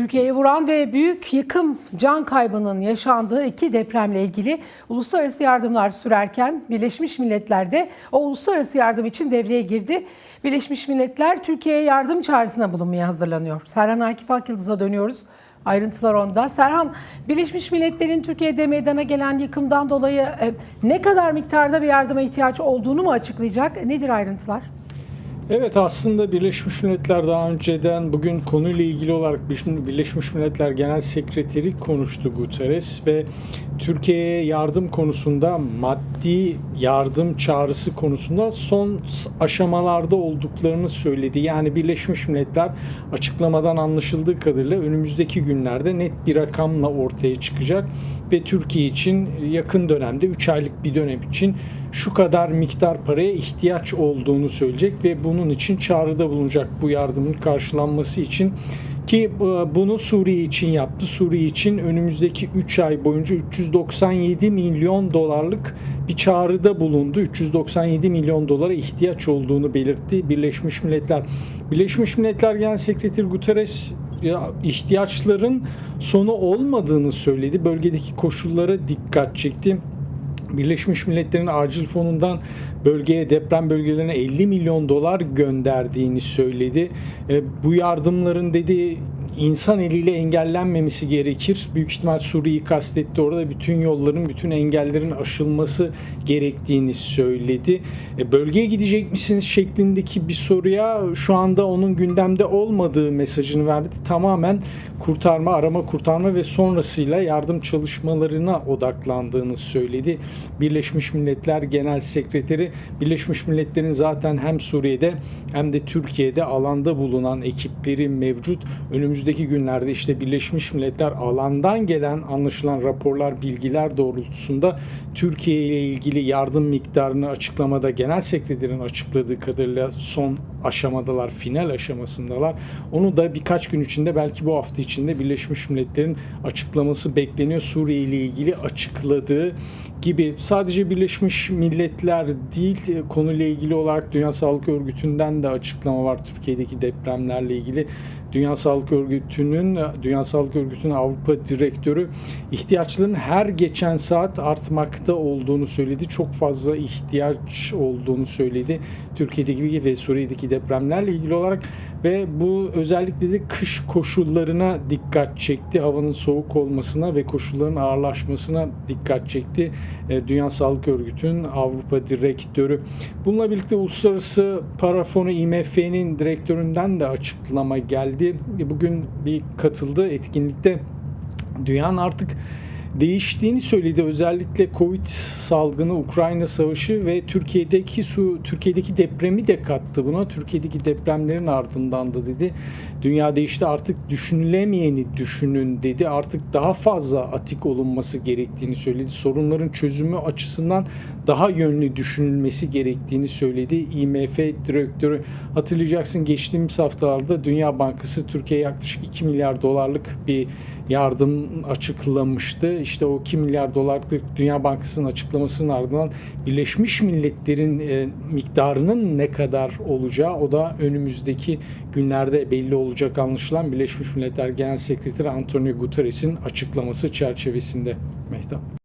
Türkiye'ye vuran ve büyük yıkım, can kaybının yaşandığı iki depremle ilgili uluslararası yardımlar sürerken Birleşmiş Milletler de o uluslararası yardım için devreye girdi. Birleşmiş Milletler Türkiye'ye yardım çağrısına bulunmaya hazırlanıyor. Serhan Akif Akyıldız'a dönüyoruz. Ayrıntılar onda. Serhan, Birleşmiş Milletler'in Türkiye'de meydana gelen yıkımdan dolayı e, ne kadar miktarda bir yardıma ihtiyaç olduğunu mu açıklayacak? Nedir ayrıntılar? Evet aslında Birleşmiş Milletler daha önceden bugün konuyla ilgili olarak Birleşmiş Milletler Genel Sekreteri konuştu Guterres ve Türkiye'ye yardım konusunda maddi yardım çağrısı konusunda son aşamalarda olduklarını söyledi. Yani Birleşmiş Milletler açıklamadan anlaşıldığı kadarıyla önümüzdeki günlerde net bir rakamla ortaya çıkacak ve Türkiye için yakın dönemde 3 aylık bir dönem için şu kadar miktar paraya ihtiyaç olduğunu söyleyecek ve bunun için çağrıda bulunacak bu yardımın karşılanması için ki bunu Suriye için yaptı. Suriye için önümüzdeki 3 ay boyunca 397 milyon dolarlık bir çağrıda bulundu. 397 milyon dolara ihtiyaç olduğunu belirtti Birleşmiş Milletler. Birleşmiş Milletler Genel Sekreteri Guterres ihtiyaçların sonu olmadığını söyledi. Bölgedeki koşullara dikkat çekti. Birleşmiş Milletler'in acil fonundan bölgeye deprem bölgelerine 50 milyon dolar gönderdiğini söyledi. Bu yardımların dedi insan eliyle engellenmemesi gerekir. Büyük ihtimal Suriye'yi kastetti. Orada bütün yolların, bütün engellerin aşılması gerektiğini söyledi. E, bölgeye gidecek misiniz şeklindeki bir soruya şu anda onun gündemde olmadığı mesajını verdi. Tamamen kurtarma, arama, kurtarma ve sonrasıyla yardım çalışmalarına odaklandığını söyledi. Birleşmiş Milletler Genel Sekreteri Birleşmiş Milletler'in zaten hem Suriye'de hem de Türkiye'de alanda bulunan ekipleri mevcut. Önümüzdeki günlerde işte Birleşmiş Milletler alandan gelen anlaşılan raporlar, bilgiler doğrultusunda Türkiye ile ilgili yardım miktarını açıklamada Genel Sekreterin açıkladığı kadarıyla son aşamadalar, final aşamasındalar. Onu da birkaç gün içinde belki bu hafta içinde Birleşmiş Milletler'in açıklaması bekleniyor. Suriye ile ilgili açıkladığı gibi sadece Birleşmiş Milletler değil konuyla ilgili olarak Dünya Sağlık Örgütü'nden de açıklama var Türkiye'deki depremlerle ilgili. Dünya Sağlık Örgütü'nün Dünya Sağlık Örgütü'nün Avrupa Direktörü ihtiyaçların her geçen saat artmakta olduğunu söyledi. Çok fazla ihtiyaç olduğunu söyledi. Türkiye'deki ve Suriye'deki depremlerle ilgili olarak ve bu özellikle de kış koşullarına dikkat çekti. Havanın soğuk olmasına ve koşulların ağırlaşmasına dikkat çekti. Dünya Sağlık Örgütü'nün Avrupa Direktörü. Bununla birlikte Uluslararası Para Fonu IMF'nin direktöründen de açıklama geldi. Bugün bir katıldığı etkinlikte dünyanın artık değiştiğini söyledi. Özellikle Covid salgını, Ukrayna savaşı ve Türkiye'deki su Türkiye'deki depremi de kattı buna. Türkiye'deki depremlerin ardından da dedi. Dünya değişti artık düşünülemeyeni düşünün dedi. Artık daha fazla atik olunması gerektiğini söyledi. Sorunların çözümü açısından daha yönlü düşünülmesi gerektiğini söyledi. IMF direktörü hatırlayacaksın geçtiğimiz haftalarda Dünya Bankası Türkiye'ye yaklaşık 2 milyar dolarlık bir yardım açıklamıştı. İşte o 2 milyar dolarlık Dünya Bankası'nın açıklamasının ardından Birleşmiş Milletler'in e, miktarının ne kadar olacağı o da önümüzdeki günlerde belli olacak anlaşılan Birleşmiş Milletler Genel Sekreteri Antonio Guterres'in açıklaması çerçevesinde. Mehtap.